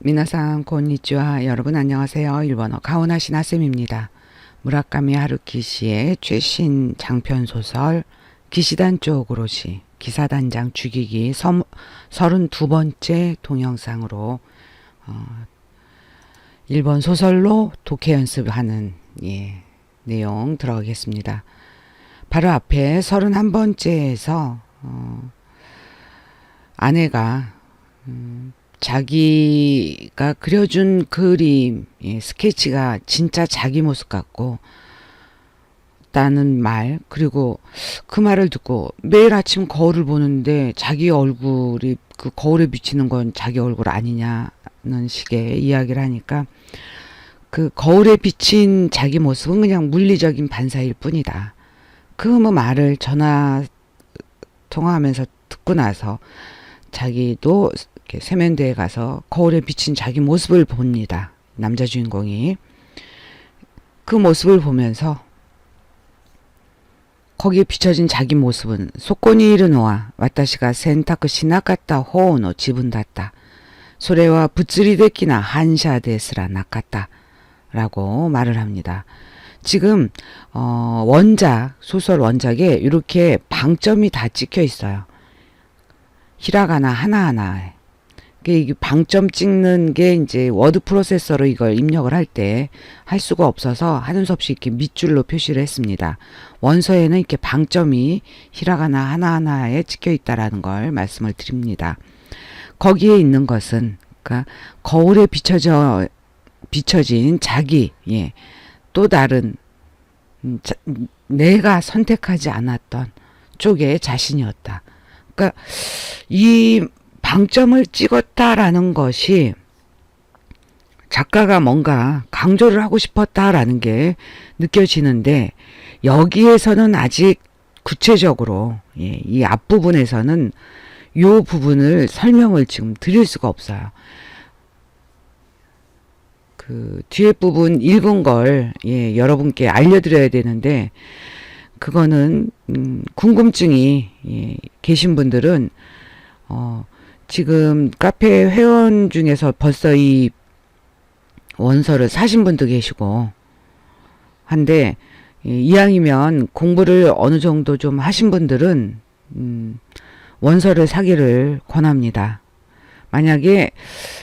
미나상 곤니치와 여러분 안녕하세요. 일본어 가오나 시나 쌤입니다. 무라카미 하루키 씨의 최신 장편 소설 기시단 쪽으로시 기사단장 죽이기 32번째 동영상으로 어, 일본 소설로 독해 연습하는 예, 내용 들어가겠습니다. 바로 앞에 31번째에서 어, 아내가 음, 자기가 그려준 그림, 예, 스케치가 진짜 자기 모습 같고, 다는 말, 그리고 그 말을 듣고 매일 아침 거울을 보는데 자기 얼굴이 그 거울에 비치는 건 자기 얼굴 아니냐는 식의 이야기를 하니까 그 거울에 비친 자기 모습은 그냥 물리적인 반사일 뿐이다. 그 뭐 말을 전화 통화하면서 듣고 나서 자기도 이렇게 세면대에 가서 거울에 비친 자기 모습을 봅니다. 남자 주인공이. 그 모습을 보면서 거기에 비춰진 자기 모습은 소코니 이르노와 와타시가 센타크 시나카타 호오노 지분 닿다. 소래와 부츠리 데키나 한샤 데스라 나갔다. 라고 말을 합니다. 지금 어 원작 소설 원작에 이렇게 방점이 다 찍혀 있어요. 히라가나 하나하나에. 이게 방점 찍는 게 이제 워드 프로세서로 이걸 입력을 할때할 수가 없어서 하는 수 없이 이렇게 밑줄로 표시를 했습니다. 원서에는 이렇게 방점이 히라가나 하나하나에 찍혀 있다라는 걸 말씀을 드립니다. 거기에 있는 것은 그러니까 거울에 비춰져 비춰진 자기 예. 또 다른 음, 자, 내가 선택하지 않았던 쪽의 자신이었다. 그러니까 이 방점을 찍었다라는 것이 작가가 뭔가 강조를 하고 싶었다라는 게 느껴지는데 여기에서는 아직 구체적으로 예, 이 앞부분에서는 요 부분을 설명을 지금 드릴 수가 없어요. 그 뒤에 부분 읽은 걸 예, 여러분께 알려드려야 되는데 그거는 음, 궁금증이 예, 계신 분들은 어, 지금 카페 회원 중에서 벌써 이 원서를 사신 분도 계시고 한데 예, 이왕이면 공부를 어느 정도 좀 하신 분들은 음, 원서를 사기를 권합니다. 만약에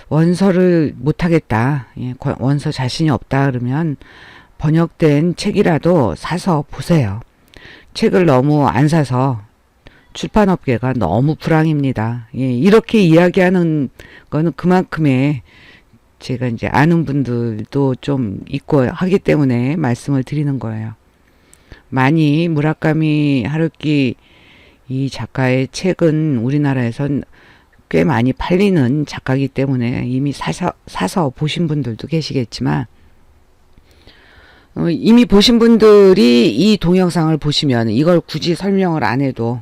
원서를 못하겠다, 예, 권- 원서 자신이 없다 그러면 번역된 책이라도 사서 보세요. 책을 너무 안 사서 출판업계가 너무 불황입니다. 예, 이렇게 이야기하는 거는 그만큼의 제가 이제 아는 분들도 좀 있고 하기 때문에 말씀을 드리는 거예요. 많이 무라카미 하루키 이 작가의 책은 우리나라에선 꽤 많이 팔리는 작가이기 때문에 이미 사서, 사서 보신 분들도 계시겠지만 어, 이미 보신 분들이 이 동영상을 보시면 이걸 굳이 설명을 안 해도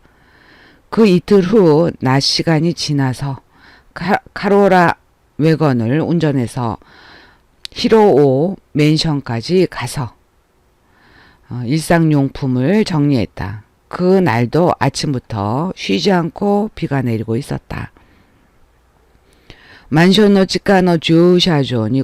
그 이틀 후 낮 시간이 지나서 카, 카로라 외건을 운전해서 히로오 맨션까지 가서 어, 일상용품을 정리했다. 그 날도 아침부터 쉬지 않고 비가 내리고 있었다. 만션노 치카노 주샤존이